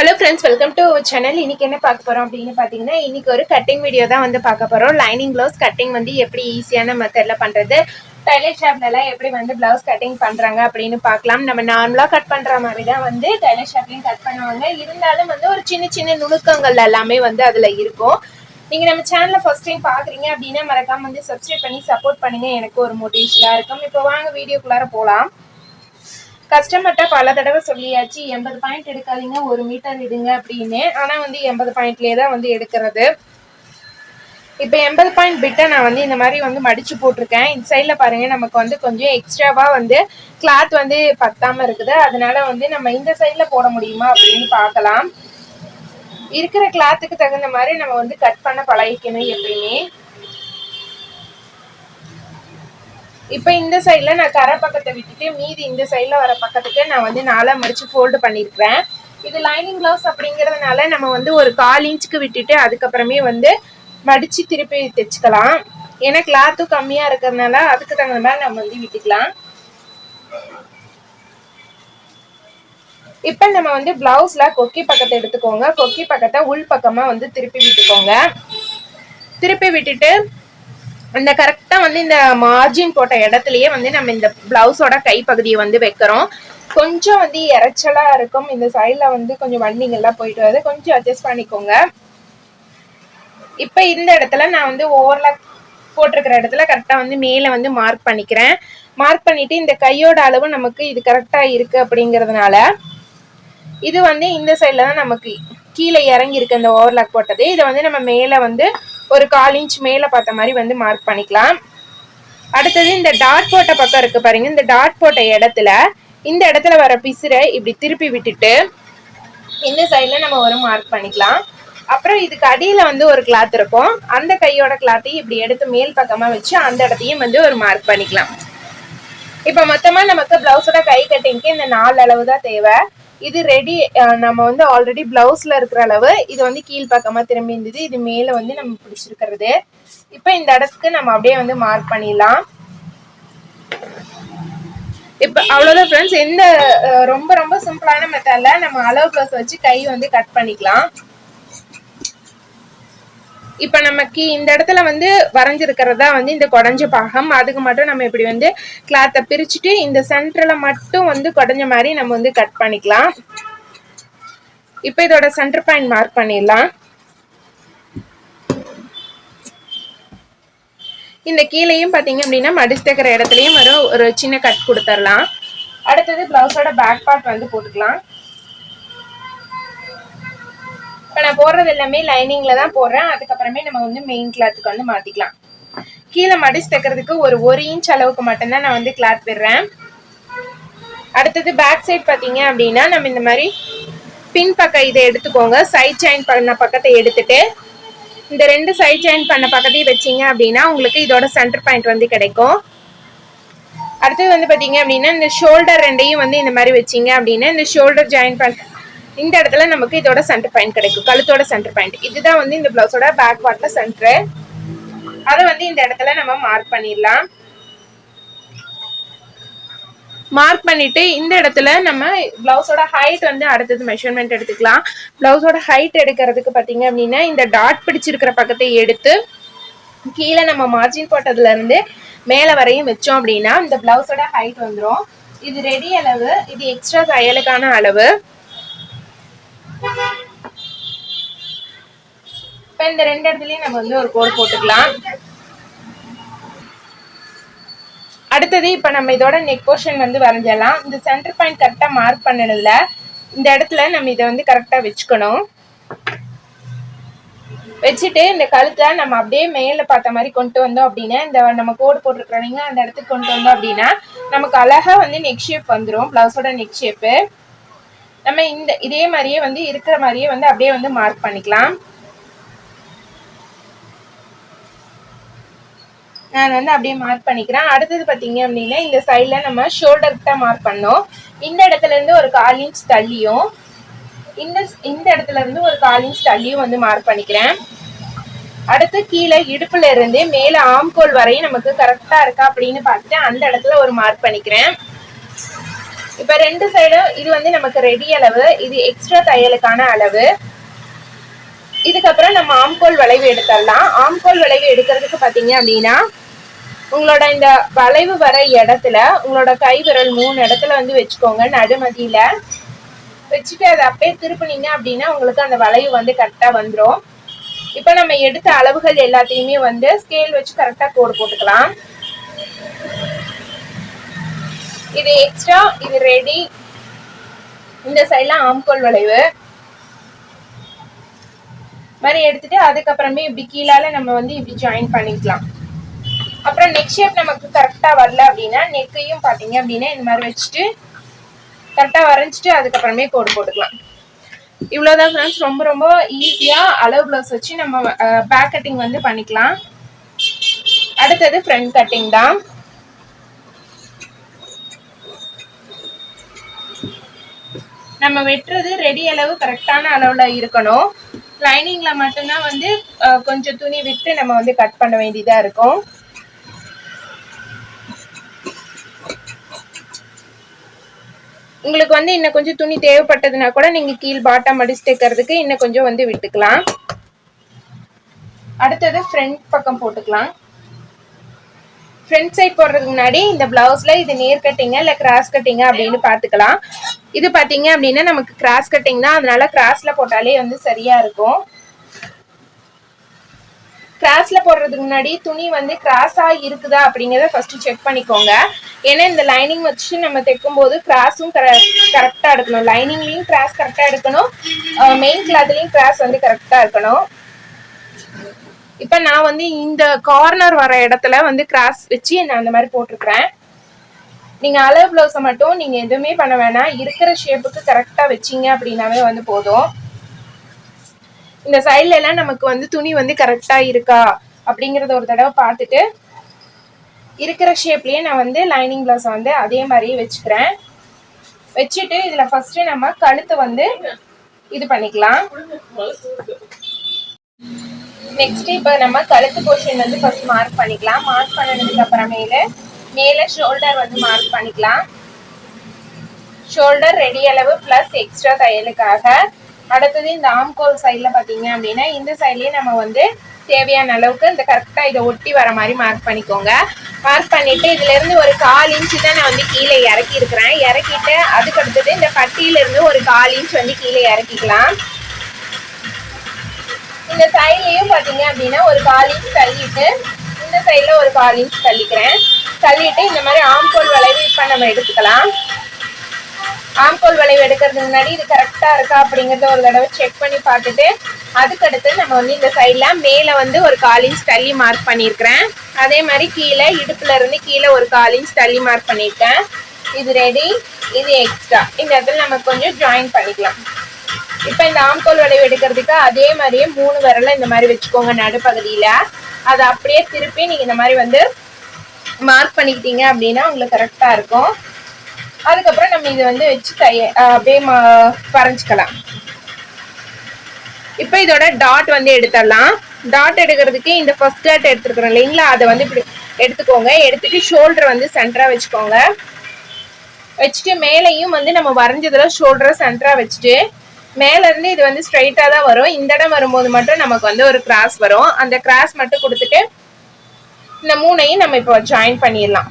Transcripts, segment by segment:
Hello friends welcome to channel இன்னைக்கு என்ன பார்க்க போகிறோம் அப்படின்னு பார்த்தீங்கன்னா இன்னைக்கு ஒரு கட்டிங் வீடியோ தான் வந்து பார்க்க போகிறோம் லைனிங் ப்ளவுஸ் கட்டிங் வந்து எப்படி ஈஸியான மெத்தடில் பண்றது டைலர் ஷாப்லலாம் எப்படி வந்து ப்ளவுஸ் கட்டிங் பண்ணுறாங்க அப்படின்னு பார்க்கலாம். நம்ம நார்மலாக கட் பண்ணுற மாதிரி தான் வந்து டைலர் ஷாப்லேயும் கட் பண்ணுவாங்க. இருந்தாலும் வந்து ஒரு சின்ன சின்ன நுணுக்கங்கள் எல்லாமே வந்து அதில் இருக்கும். நீங்கள் நம்ம சேனலில் ஃபஸ்ட் டைம் பார்க்குறீங்க அப்படின்னா மறக்காமல் வந்து சப்ஸ்கிரைப் பண்ணி சப்போர்ட் பண்ணுங்கள் எனக்கு ஒரு மோட்டிவேஷனாக இருக்கும். இப்போ வாங்க வீடியோக்குள்ளார போகலாம் கஸ்டமர்கிட்ட பல தடவை சொல்லியாச்சு எண்பது பாயிண்ட் எடுக்காதீங்க ஒரு மீட்டர் எடுங்க அப்படின்னு. ஆனால் வந்து எண்பது பாயிண்ட்லேயே தான் வந்து எடுக்கிறது. இப்போ எண்பது பாயிண்ட் பிட்டை நான் வந்து இந்த மாதிரி வந்து மடித்து போட்டிருக்கேன். இந்த சைடில் பாருங்க நமக்கு வந்து கொஞ்சம் எக்ஸ்ட்ராவாக வந்து கிளாத் வந்து பத்தாமல் இருக்குது. அதனால வந்து நம்ம இந்த சைடில் போட முடியுமா அப்படின்னு பார்க்கலாம். இருக்கிற கிளாத்துக்கு தகுந்த மாதிரி நம்ம வந்து கட் பண்ண பழகிக்கணும் எப்பயுமே. இப்போ இந்த சைடில் நான் கரை பக்கத்தை விட்டுட்டு மீதி இந்த சைடில் வர பக்கத்துக்கு நான் வந்து நாலாக மடித்து ஃபோல்டு பண்ணியிருக்கிறேன் இது லைனிங் ப்ளவுஸ் அப்படிங்கிறதுனால நம்ம வந்து ஒரு கால் இன்ச்சுக்கு விட்டுட்டு அதுக்கப்புறமே வந்து மடித்து திருப்பி தைச்சிக்கலாம். ஏன்னா கிளாத்தும் கம்மியாக இருக்கிறதுனால அதுக்கு தகுந்த மாதிரி நம்ம வந்து விட்டுக்கலாம். இப்போ நம்ம வந்து பிளவுஸில் கொக்கி பக்கத்தை எடுத்துக்கோங்க. கொக்கி பக்கத்தை உள் பக்கமாக வந்து திருப்பி விட்டுக்கோங்க. திருப்பி விட்டுட்டு அந்த கரெக்டாக வந்து இந்த மார்ஜின் போட்ட இடத்துலயே வந்து நம்ம இந்த பிளவுஸோட கைப்பகுதியை வந்து வைக்கிறோம். கொஞ்சம் வந்து இறைச்சலா இருக்கும். இந்த சைடில் வந்து கொஞ்சம் வண்டிங்கெல்லாம் போயிட்டு வருது. கொஞ்சம் அட்ஜஸ்ட் பண்ணிக்கோங்க. இப்போ இந்த இடத்துல நான் வந்து ஓவர்லாக் போட்டிருக்கிற இடத்துல கரெக்டாக வந்து மேலே வந்து மார்க் பண்ணிக்கிறேன். மார்க் பண்ணிட்டு இந்த கையோட அளவு நமக்கு இது கரெக்டாக இருக்கு அப்படிங்கிறதுனால இது வந்து இந்த சைடில் தான் நமக்கு கீழே இறங்கி இருக்கு இந்த ஓவர்லாக் போட்டது. இதை வந்து நம்ம மேலே வந்து ஒரு கால் இன்ச் மேலே பார்த்த மாதிரி வந்து மார்க் பண்ணிக்கலாம். அடுத்தது இந்த டாட் போட்ட பக்கம் இருக்கு பாருங்க. இந்த டாட் போட்ட இடத்துல இந்த இடத்துல வர பிசுரை இப்படி திருப்பி விட்டுட்டு இந்த சைடில் நம்ம ஒரு மார்க் பண்ணிக்கலாம். அப்புறம் இதுக்கு அடியில் வந்து ஒரு கிளாத் இருக்கும். அந்த கையோட கிளாத்தையும் இப்படி எடுத்து மேல் பக்கமாக வச்சு அந்த இடத்தையும் வந்து ஒரு மார்க் பண்ணிக்கலாம். இப்போ மொத்தமாக நமக்கு ப்ளவுஸோட கை கட்டிங்க்கு இந்த நாலு அளவு தான் தேவை. இது ரெடி நம்ம வந்து ஆல்ரெடி பிளவுஸ்ல இருக்கிற அளவு இது வந்து கீழ் பக்கமா திரும்பி இருந்தது. இது மேல வந்து நம்ம பிடிச்சிருக்கிறது. இப்போ இந்த இடத்துக்கு நம்ம அப்படியே வந்து மார்க் பண்ணிடலாம். இப்போ அவ்வளோதான் ஃப்ரெண்ட்ஸ் எந்த ரொம்ப ரொம்ப சிம்பிளான மெத்தட்ல நம்ம அளவு ப்ளஸ் வச்சு கை வந்து கட் பண்ணிக்கலாம். இப்போ நமக்கு இந்த இடத்துல வந்து வரைஞ்சிருக்கிறதா வந்து இந்த குடஞ்ச பாகம். அதுக்கு மட்டும் நம்ம இப்படி வந்து கிளாத்தை பிரிச்சுட்டு இந்த சென்டரில் மட்டும் வந்து குடஞ்ச மாதிரி நம்ம வந்து கட் பண்ணிக்கலாம். இப்போ இதோட சென்டர் பாயிண்ட் மார்க் பண்ணிடலாம். இந்த கீழேயும் பார்த்தீங்க அப்படின்னா மடிச்சு இடத்துலையும் ஒரு ஒரு சின்ன கட் கொடுத்துடலாம். அடுத்தது பிளவுஸோட பேக் பார்ட் வந்து போட்டுக்கலாம். இப்போ நான் போடுறது எல்லாமே லைனிங்ல தான் போடுறேன். அதுக்கப்புறமே நம்ம வந்து மெயின் கிளாத்துக்கு வந்து மாத்திக்கலாம். கீழே மடிச்சு தைக்கிறதுக்கு ஒரு ஒரு இன்ச் அளவுக்கு மட்டும்தான் நான் வந்து கிளாத் விடுறேன். அடுத்தது பேக் சைட் பார்த்தீங்க அப்படின்னா நம்ம இந்த மாதிரி பின் பக்கம் இதை எடுத்துக்கோங்க. சைட் ஜாயின் பண்ண பக்கத்தை எடுத்துட்டு இந்த ரெண்டு சைட் ஜாயின் பண்ண பக்கத்தையும் வச்சீங்க அப்படின்னா உங்களுக்கு இதோட சென்டர் பாயிண்ட் வந்து கிடைக்கும். அடுத்தது வந்து பார்த்தீங்க அப்படின்னா இந்த ஷோல்டர் ரெண்டையும் வந்து இந்த மாதிரி வச்சீங்க அப்படின்னா இந்த ஷோல்டர் ஜாயின் பண்ண இந்த இடத்துல நமக்கு இதோட சென்டர் பாயிண்ட் கிடைக்கும். கழுத்தோட சென்டர் பாயிண்ட் இதுதான் வந்து இந்த பிளவுஸோட பேக் பார்ட்ல சென்டர் அதை வந்து இந்த இடத்துல நம்ம மார்க் பண்ணிடலாம். மார்க் பண்ணிட்டு இந்த இடத்துல நம்ம பிளவுஸோட ஹைட் வந்து அடுத்தது மெஷர்மெண்ட் எடுத்துக்கலாம். பிளவுஸோட ஹைட் எடுக்கிறதுக்கு பார்த்தீங்க அப்படின்னா இந்த டாட் பிடிச்சிருக்கிற பக்கத்தை எடுத்து கீழே நம்ம மார்ஜின் போட்டதுல இருந்து மேலே வரையும் வச்சோம் அப்படின்னா இந்த பிளவுஸோட ஹைட் வந்துடும் இது ரெடி அளவு இது எக்ஸ்ட்ரா தையலுக்கான அளவு. இப்போ இந்த ரெண்டு இடத்துலயும் நம்ம வந்து ஒரு கோடு போட்டுக்கலாம். அடுத்தது இப்போ நம்ம இதோட நெக் போர்ஷன் வந்து வரைஞ்சிடலாம் இந்த சென்டர் பாயிண்ட் கரெக்டாக மார்க் பண்ணதில்ல இந்த இடத்துல நம்ம இதை வந்து கரெக்டாக வச்சுக்கணும். வச்சுட்டு இந்த கழுத்தை நம்ம அப்படியே மேலே பார்த்த மாதிரி கொண்டு வந்தோம் அப்படின்னா இந்த நம்ம கோடு போட்டிருக்கிறவங்க அந்த இடத்துக்கு கொண்டு வந்தோம் அப்படின்னா நமக்கு அழகா வந்து நெக் ஷேப் வந்துடும் ப்ளவுஸோட நெக் ஷேப்பு நம்ம இந்த இதே மாதிரியே வந்து இருக்கிற மாதிரியே வந்து அப்படியே வந்து மார்க் பண்ணிக்கலாம். நான் வந்து அப்படியே மார்க் பண்ணிக்கிறேன். அடுத்தது பார்த்தீங்க அப்படின்னா இந்த சைடில் நம்ம ஷோல்டருக்கு தான் மார்க் பண்ணோம். இந்த இடத்துல இருந்து ஒரு கால் இன்ச் தள்ளியும் இந்த இந்த இடத்துல இருந்து ஒரு கால் இன்ச் தள்ளியும் வந்து மார்க் பண்ணிக்கிறேன். அடுத்து கீழே இடுப்புல இருந்து மேலே ஆம்கோல் வரையும் நமக்கு கரெக்டாக இருக்கா அப்படின்னு பார்த்துட்டு அந்த இடத்துல ஒரு மார்க் பண்ணிக்கிறேன். இப்ப ரெண்டு சைடும் இது வந்து நமக்கு ரெடி அளவு இது எக்ஸ்ட்ரா தையலுக்கான அளவு. இதுக்கப்புறம் நம்ம ஆம்கோல் வளைவு எடுத்துடலாம். ஆம்கோல் வளைவு எடுக்கிறதுக்கு பார்த்தீங்க அப்படின்னா உங்களோட இந்த வளைவு வர இடத்துல உங்களோட கை விரல் மூணு இடத்துல வந்து வச்சுக்கோங்க நடுமதியில. வச்சுட்டு அதை அப்படியே திருப்பினீங்க அப்படின்னா உங்களுக்கு அந்த வளைவு வந்து கரெக்டாக வந்துடும் இப்போ நம்ம எடுத்த அளவுகள் எல்லாத்தையுமே வந்து ஸ்கேல் வச்சு கரெக்டாக கோடு போட்டுக்கலாம். இது எக்ஸ்ட்ரா இது ரெடி இந்த சைட்லாம் ஆம்கோல் வளைவு. மாதிரி எடுத்துட்டு அதுக்கப்புறமே இப்படி கீழால நம்ம வந்து இப்படி ஜாயின் பண்ணிக்கலாம். அப்புறம் நெக் ஷேப் நமக்கு கரெக்டாக வரல அப்படின்னா நெக்கையும் பார்த்தீங்க அப்படின்னா இந்த மாதிரி வச்சுட்டு கரெக்டாக வரைஞ்சிட்டு அதுக்கப்புறமே கோடு போட்டுக்கலாம். இவ்வளோதான் ஃப்ரெண்ட்ஸ் ரொம்ப ரொம்ப ஈஸியாக அளவு ப்ளவுஸ் வச்சு நம்ம பேக் கட்டிங் வந்து பண்ணிக்கலாம். அடுத்தது ஃப்ரண்ட் கட்டிங் தான். நம்ம வெட்டுறது ரெடி அளவு கரெக்டான அளவில் இருக்கணும். லைனிங்கில் மட்டும்தான் வந்து கொஞ்சம் துணி விட்டு நம்ம வந்து கட் பண்ண வேண்டியதாக இருக்கும். உங்களுக்கு வந்து இன்னும் கொஞ்சம் துணி தேவைப்பட்டதுன்னா கூட நீங்கள் கீழ் பாட்டம் அடிச்சு தைக்கிறதுக்கு இன்னும் கொஞ்சம் வந்து விட்டுக்கலாம். அடுத்தது ஃப்ரண்ட் பக்கம் போட்டுக்கலாம். ஃப்ரண்ட் சைட் போடுறதுக்கு முன்னாடி இந்த பிளவுஸ்ல இது நேர் கட்டிங்க இல்லை கிராஸ் கட்டிங்க அப்படின்னு பார்த்துக்கலாம். இது பார்த்தீங்க அப்படின்னா நமக்கு கிராஸ் கட்டிங் தான் அதனால கிராஸ்ல போட்டாலே வந்து சரியா இருக்கும். கிராஸ்ல போடுறதுக்கு முன்னாடி துணி வந்து கிராஸா இருக்குதா அப்படிங்கிறத ஃபர்ஸ்ட் செக் பண்ணிக்கோங்க. ஏன்னா இந்த லைனிங் வச்சு நம்ம தைக்கும் போது கிராஸும் கரெக்டா எடுக்கணும். லைனிங்லயும் கிராஸ் கரெக்டா எடுக்கணும். மெயின் கிளாத்லயும் கிராஸ் வந்து கரெக்டா இருக்கணும். இப்ப நான் வந்து இந்த கார்னர் வர இடத்துல வந்து கிராஸ் வச்சு நான் அந்த மாதிரி போட்டிருக்கிறேன். நீங்க அளவு ப்ளவுஸை மட்டும் நீங்க எதுவுமே பண்ண வேணாம். இருக்கிற ஷேப்புக்கு கரெக்டா வச்சீங்க அப்படின்னாவே வந்து போதும். இந்த சைட்ல எல்லாம் நமக்கு வந்து துணி வந்து கரெக்டா இருக்கா அப்படிங்கறத ஒரு தடவை பார்த்துட்டு இருக்கிற ஷேப்லயே நான் வந்து லைனிங் பிளவுஸ் வந்து அதே மாதிரியே வச்சுக்கிறேன். வச்சுட்டு இதுல ஃபர்ஸ்ட் நம்ம கழுத்தை வந்து இது பண்ணிக்கலாம். நெக்ஸ்ட் இப்போ நம்ம கழுத்து போர்ஷன் வந்து ஃபர்ஸ்ட் மார்க் பண்ணிக்கலாம். மார்க் பண்ணதுக்கு அப்புறமேல மேலே ஷோல்டர் வந்து மார்க் பண்ணிக்கலாம். ஷோல்டர் ரெடி அளவு ப்ளஸ் எக்ஸ்ட்ரா தையலுக்காக. அடுத்தது இந்த ஆம்கோல் சைடில் பார்த்தீங்க அப்படின்னா இந்த சைட்லேயே நம்ம வந்து தேவையான அளவுக்கு இந்த கரெக்டாக இதை ஒட்டி வர மாதிரி மார்க் பண்ணிக்கோங்க. மார்க் பண்ணிவிட்டு இதுலேருந்து ஒரு கால் இன்ச்சு தான் நான் வந்து கீழே இறக்கி இருக்கிறேன் இறக்கிட்டு அதுக்கு அடுத்தது இந்த பட்டியிலேருந்து ஒரு கால் இன்ச் வந்து கீழே இறக்கிக்கலாம். இந்த சைட்லேயும் பார்த்தீங்க அப்படின்னா ஒரு கால் இன்ச் தள்ளிட்டு இந்த சைடில் ஒரு கால் இன்ச் தள்ளிக்கிறேன். தள்ளிட்டு இந்த மாதிரி ஆம்கோல் வளைவு இப்போ நம்ம எடுத்துக்கலாம். ஆம்கோல் வளைவு எடுக்கிறதுக்கு முன்னாடி இது கரெக்டாக இருக்கா அப்படிங்கிறத ஒரு தடவை செக் பண்ணி பார்த்துட்டு அதுக்கடுத்து நம்ம வந்து இந்த சைடில் மேலே வந்து ஒரு கால் இன்ச் தள்ளி மார்க் பண்ணியிருக்கிறேன். அதே மாதிரி கீழே இடுப்புல இருந்து கீழே ஒரு கால் இன்ச் தள்ளி மார்க் பண்ணியிருக்கேன். இது ரெடி இது எக்ஸ்ட்ரா இந்த இடத்துல நம்ம கொஞ்சம் ஜாயின் பண்ணிக்கலாம். இப்போ இந்த ஆம்கோல் வளைவு எடுக்கிறதுக்கு அதே மாதிரியே மூணு விரல இந்த மாதிரி வச்சுக்கோங்க நடுப்பகுதியில. அதை அப்படியே திருப்பி நீங்க இந்த மாதிரி வந்து மார்க் பண்ணிக்கிட்டீங்க அப்படின்னா உங்களுக்கு கரெக்டா இருக்கும். அதுக்கப்புறம் நம்ம இதை வந்து வச்சு தைய அப்படியே மா- வரைஞ்சுக்கலாம். இப்போ இதோட டாட் வந்து எடுத்துடலாம். டாட் எடுக்கிறதுக்கு இந்த ஃபர்ஸ்ட் டாட் எடுத்துருக்குறோம் இல்லைங்களா? அதை வந்து இப்படி எடுத்துக்கோங்க. எடுத்துட்டு ஷோல்டர் வந்து சென்டரா வச்சுக்கோங்க. வச்சுட்டு மேலேயும் வந்து நம்ம வரைஞ்சதுல ஷோல்டரை சென்டரா வச்சுட்டு மேல இருந்து இது வந்து ஸ்ட்ரைட்டா தான் வரும். இந்த இடம் வரும்போது மட்டும் நமக்கு வந்து ஒரு கிராஸ் வரும். அந்த கிராஸ் மட்டும் கொடுத்துட்டு இந்த மூணையும் நம்ம இப்போ ஜாயின் பண்ணிடலாம்.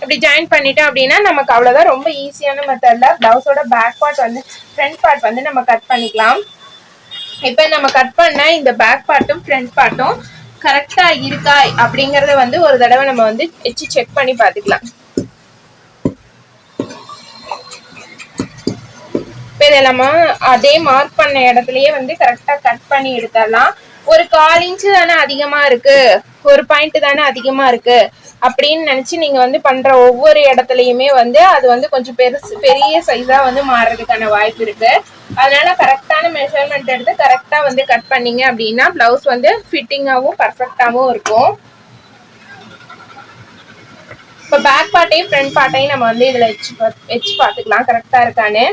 இப்படி ஜாயின் பண்ணிட்டோம் அப்படின்னா நமக்கு அவ்வளோதான் ரொம்ப ஈஸியான மெத்தடில் பிளவுஸோட பேக் பார்ட் வந்து ஃப்ரண்ட் பார்ட் வந்து நம்ம கட் பண்ணிக்கலாம். இப்போ நம்ம கட் பண்ண இந்த பேக் பார்ட்டும் ஃப்ரண்ட் பார்ட்டும் கரெக்டாக இருக்கா அப்படிங்கிறத வந்து ஒரு தடவை நம்ம வந்து வச்சு செக் பண்ணி பார்த்துக்கலாம். இப்போ நம்ம அதே மார்க் பண்ண இடத்துலயே வந்து கரெக்டா கட் பண்ணி எடுத்துடலாம். ஒரு கால் இன்ச்சு தானே அதிகமா இருக்கு? ஒரு பாயிண்ட் தானே அதிகமா இருக்கு? அப்படின்னு நினைச்சு நீங்க வந்து பண்ற ஒவ்வொரு இடத்துலயுமே வந்து அது வந்து கொஞ்சம் பெருசு பெரிய சைஸா வந்து மாறுறதுக்கான வாய்ப்பு இருக்கு. அதனால கரெக்டான மெஷர்மெண்ட் எடுத்து கரெக்டா வந்து கட் பண்ணீங்க அப்படின்னா பிளவுஸ் வந்து ஃபிட்டிங்காகவும் பர்ஃபெக்டாகவும் இருக்கும். இப்போ பேக் பார்ட்டையும் ஃப்ரண்ட் பார்ட்டையும் நம்ம வந்து இதில் வச்சு வச்சு பார்த்துக்கலாம். கரெக்டாக இருக்கான்னு.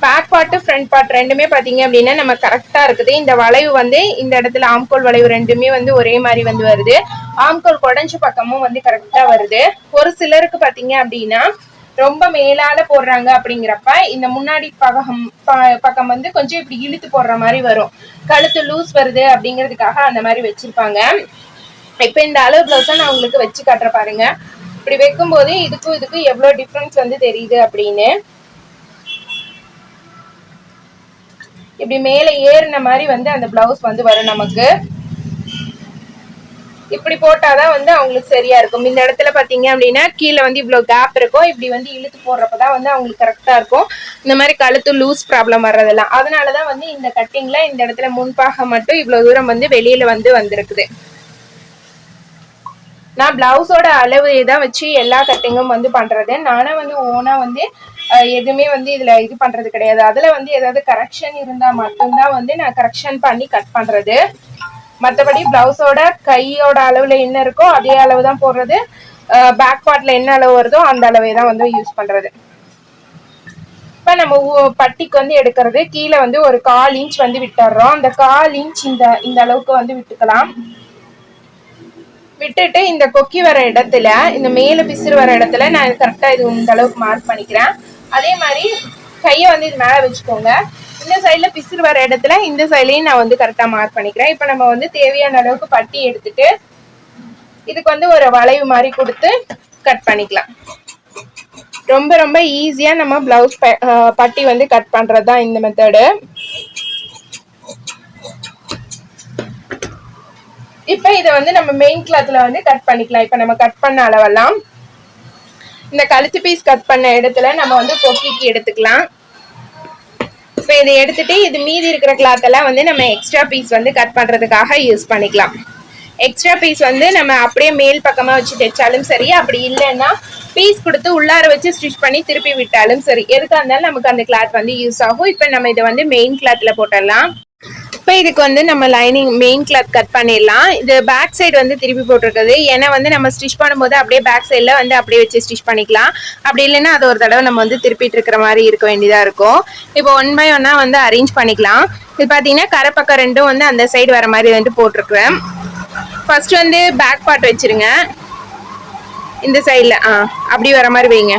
பேக் பார்ட்டு ஃப்ரண்ட் பார்ட் ரெண்டுமே பாத்தீங்க அப்படின்னா நம்ம கரெக்டா இருக்குது. இந்த வளைவு வந்து இந்த இடத்துல ஆம்கோல் வளைவு ரெண்டுமே வந்து ஒரே மாதிரி வந்து வருது. ஆம்கோல் குடஞ்ச பக்கமும் வந்து கரெக்டா வருது. ஒரு சிலருக்கு பாத்தீங்க அப்படின்னா ரொம்ப மேலால போடுறாங்க அப்படிங்கிறப்ப இந்த முன்னாடி பக்கம் ப- பக்கம் வந்து கொஞ்சம் இப்படி இழுத்து போடுற மாதிரி வரும். கழுத்து லூஸ் வருது அப்படிங்கிறதுக்காக அந்த மாதிரி வச்சிருப்பாங்க. இப்போ இந்த அளவு பிளவுஸை நான் உங்களுக்கு வச்சு காட்டுற பாருங்க. இப்படி வைக்கும் போது இதுக்கும் இதுக்கும் எவ்வளவு டிஃப்ரென்ஸ் வந்து தெரியுது அப்படின்னு. இப்படி மேலே ஏறின மாதிரி வந்து அந்த பிளவுஸ் வந்து வரும் நமக்கு. இப்படி போட்டாதான் வந்து அவங்களுக்கு சரியா இருக்கும். இந்த இடத்துல பாத்தீங்க அப்படின்னா கீழே வந்து இவ்வளவு கேப் இருக்கும் இப்படி வந்து இழுத்து போடுறப்பதான் வந்து அவங்களுக்கு கரெக்டா இருக்கும். இந்த மாதிரி கழுத்து லூஸ் ப்ராப்ளம் வர்றதெல்லாம். அதனாலதான் வந்து இந்த கட்டிங்ல இந்த இடத்துல முன்பாக மட்டும் இவ்வளவு தூரம் வந்து வெளியில வந்து வந்திருக்குது. நான் பிளவுஸோட அளவு தான் வச்சு எல்லா கட்டிங்கும் வந்து பண்ணுறது நானும் வந்து ஓனாக வந்து எதுவுமே வந்து இதில் இது பண்ணுறது கிடையாது. அதில் வந்து ஏதாவது கரெக்ஷன் இருந்தால் மட்டும்தான் வந்து நான் கரெக்ஷன் பண்ணி கட் பண்ணுறது மற்றபடி பிளவுஸோட கையோட அளவில் என்ன இருக்கோ அதே அளவு தான் போடுறது பேக் பார்ட்டில் என்ன அளவு வருதோ அந்த அளவே தான் வந்து யூஸ் பண்ணுறது இப்போ நம்ம பட்டிக்கு வந்து எடுக்கிறது. கீழே வந்து ஒரு கால் இன்ச் வந்து விட்டுடுறோம் அந்த கால் இன்ச் இந்த இந்த அளவுக்கு வந்து விட்டுக்கலாம். விட்டுட்டு இந்த கொக்கி வர இடத்துல இந்த மேல பிசுறு வர இடத்துல நான் கரெக்டா இது இந்த அளவுக்கு மார்க் பண்ணிக்கிறேன். அதே மாதிரி கையை வந்து இது மேல வச்சுக்கோங்க. இந்த சைடில் பிசுறு வர இடத்துல இந்த சைட்லயும் நான் வந்து கரெக்டா மார்க் பண்ணிக்கிறேன். இப்போ நம்ம வந்து தேவையான அளவுக்கு பட்டி எடுத்துட்டு இதுக்கு வந்து ஒரு வளைவு மாதிரி கொடுத்து கட் பண்ணிக்கலாம். ரொம்ப ரொம்ப ஈஸியா நம்ம பிளவுஸ் பட்டி வந்து கட் பண்ணுறது தான் இந்த மெத்தடு இப்போ இதை வந்து நம்ம மெயின் கிளாத்ல வந்து கட் பண்ணிக்கலாம். இப்போ நம்ம கட் பண்ண அளவெல்லாம் இந்த கழுத்து பீஸ் கட் பண்ண இடத்துல நம்ம வந்து கொக்கிக்கு எடுத்துக்கலாம். இப்போ இதை எடுத்துட்டு இது மீதி இருக்கிற கிளாத் எல்லாம் வந்து நம்ம எக்ஸ்ட்ரா பீஸ் வந்து கட் பண்ணுறதுக்காக யூஸ் பண்ணிக்கலாம். எக்ஸ்ட்ரா பீஸ் வந்து நம்ம அப்படியே மேல் பக்கமாக வச்சு தைச்சாலும் சரி அப்படி இல்லைன்னா பீஸ் கொடுத்து உள்ளார வச்சு ஸ்டிச் பண்ணி திருப்பி விட்டாலும் சரி எதுக்காக இருந்தாலும் நமக்கு அந்த கிளாத் வந்து யூஸ் ஆகும். இப்போ நம்ம இதை வந்து மெயின் கிளாத்தில் போட்டுடலாம். இப்போ இதுக்கு வந்து நம்ம லைனிங் மெயின் கிளாத் கட் பண்ணிடலாம். இது பேக் சைடு வந்து திருப்பி போட்டிருக்குது. ஏன்னா வந்து நம்ம ஸ்டிச் பண்ணும்போது அப்படியே பேக் சைடில் வந்து அப்படியே வச்சு ஸ்டிச் பண்ணிக்கலாம். அப்படி இல்லைன்னா அது ஒரு தடவை நம்ம வந்து திருப்பிட்டு இருக்கிற மாதிரி இருக்க வேண்டியதாக இருக்கும். இப்போ ஒன் பை ஒன்னாக வந்து அரேஞ்ச் பண்ணிக்கலாம். இது பார்த்தீங்கன்னா கரை பக்கம் ரெண்டும் வந்து அந்த சைடு வர மாதிரி வந்து போட்டிருக்குறேன். ஃபர்ஸ்ட் வந்து பேக் பார்ட் வச்சுருங்க. இந்த சைடில் ஆ அப்படி வர மாதிரி வைங்க.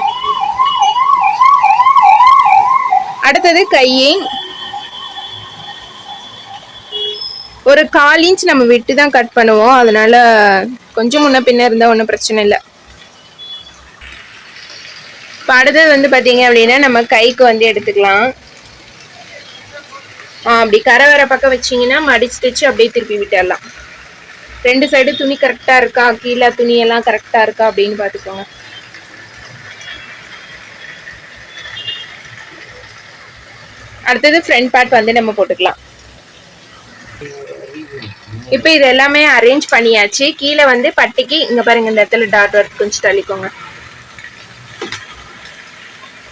அடுத்தது கையை ஒரு கால் இன்ச் நம்ம விட்டு தான் கட் பண்ணுவோம். அதனால கொஞ்சம் முன்ன பின்ன இருந்தால் ஒன்றும் பிரச்சனை இல்லை. இப்போ அடுத்தது வந்து பார்த்தீங்க அப்படின்னா நம்ம கைக்கு வந்து எடுத்துக்கலாம். ஆ அப்படி கரை வர பக்கம் வச்சிங்கன்னா மடிச்சு தைச்சு அப்படியே திருப்பி விட்டுடலாம் ரெண்டு சைடு துணி கரெக்டாக இருக்கா? கீழே துணியெல்லாம் கரெக்டாக இருக்கா அப்படின்னு பார்த்துக்கோங்க. அடுத்தது ஃப்ரண்ட் பார்ட் வந்து நம்ம போட்டுக்கலாம். இப்போ இது எல்லாமே அரேஞ்ச் பண்ணியாச்சு. கீழே வந்து பட்டிக்கு இங்க பாருங்க இந்த இடத்துல டாட் ஒர்க் கொஞ்சம் தள்ளிக்கோங்க.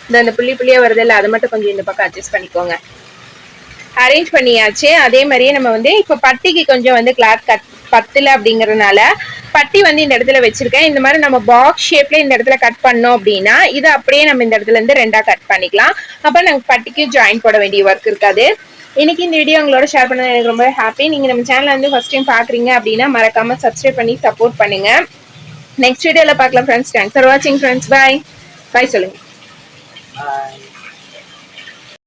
இந்த அந்த புள்ளி புள்ளியாக வருது இல்ல அதை மட்டும் கொஞ்சம் இந்த பக்கம் அட்ஜஸ்ட் பண்ணிக்கோங்க. அரேஞ்ச் பண்ணியாச்சு. அதே மாதிரியே நம்ம வந்து இப்போ பட்டிக்கு கொஞ்சம் வந்து கிளாத் கட் பத்தல அப்படிங்கறதுனால பட்டி வந்து இந்த இடத்துல வச்சிருக்கேன். இந்த மாதிரி நம்ம பாக்ஸ் ஷேப்ல இந்த இடத்துல கட் பண்ணோம் அப்படின்னா இது அப்படியே நம்ம இந்த இடத்துல இருந்து ரெண்டா கட் பண்ணிக்கலாம். அப்ப நமக்கு பட்டிக்கு ஜாயின் போட வேண்டிய ஒர்க் இருக்காது. இன்னைக்கு இந்த வீடியோ உங்களோட ஷேர் பண்ணது எனக்கு ரொம்ப ஹாப்பி நீங்க நம்ம சேனலை வந்து ஃபர்ஸ்ட் டைம் பாக்குறீங்க அப்படின்னா மறக்காம சப்ஸ்கிரைப் பண்ணி சப்போர்ட் பண்ணுங்க. நெக்ஸ்ட் வீடியோல பார்க்கலாம் ஃப்ரெண்ட்ஸ் தேங்க்ஸ் ஃபார் வாட்சிங் ஃப்ரெண்ட்ஸ் பாய் பாய் சொல்லுங்க.